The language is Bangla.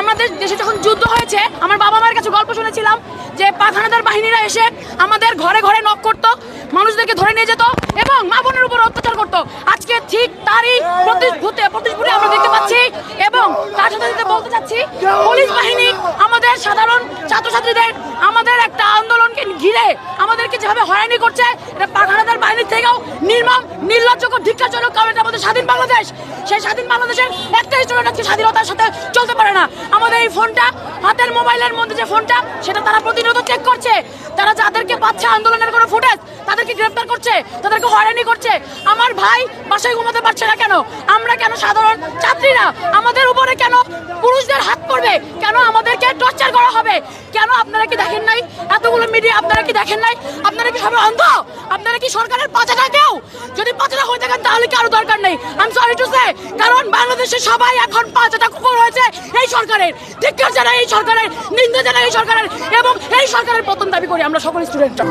আমাদের দেশে যখন যুদ্ধ হয়েছে, আমার বাবা মার কাছে গল্প শুনেছিলাম যে পাখানাদার বাহিনীরা এসে আমাদের ঘরে ঘরে নক করতো, মানুষদেরকে ধরে নিয়ে যেত এবং মা বোনের উপর অত্যাচার করতো। আজকে ঠিক তারই প্রতিভূতে, প্রতিভূতি আমরা দেখতে পাচ্ছি এবং তার সাথে সাথে বলতে চাচ্ছি, পুলিশ বাহিনী আমাদের সাধারণ ছাত্রছাত্রীদের আমাদের একটা আন্দোলনকে ঘিরে আমাদেরকে যেভাবে হয়রানি করছে, এটা পাখানাদার বাহিনীর থেকেও নির্মম নির্লজ্জকর ধিক্ষারজনক কারণ আমাদের স্বাধীন বাংলাদেশ। সেই স্বাধীন বাংলাদেশের একটা স্টুডেন্ট আজকে স্বাধীনতার সাথে চলতে পারে না। আমাদের এই ফোনটা, হাতের মোবাইলের মধ্যে যে ফোনটা, সেটা তারা প্রতিনিয়ত চেক করছে। তারা যাদেরকে পাচ্ছে আন্দোলনের কোনো ফুটেজ তাদেরকে গ্রেফতার করছে, তাদেরকে হয়রানি করছে। আমার ভাই বাসায় ঘুমাতে পারছে না কেন? আমরা কেন সাধারণ ছাত্রীরা? আমাদের উপরে কেন পুরুষদের হাত পড়বে? কেন আমাদেরকে টর্চার করা হবে কেন আপনারা কি দেখেন নাই? এতগুলো মিডিয়া আপনারা কি দেখেন নাই? আপনারা কি সবাই অন্ধ? আপনারা কি সরকারের পাচাটা কেউ? যদি পাচাটা হয়ে থাকেন, তাহলে কারও দরকার নেই? আমি সরি টু সে কারণ বাংলাদেশের সবাই এখন পাচাটা কুকুর হয়েছে এই সরকারের। ধিক্ষার জানাই এই সরকারের। নিন্দা জানাই এই সরকারের। এবং এই সরকারের পতন দাবি করি আমরা সকল স্টুডেন্টরা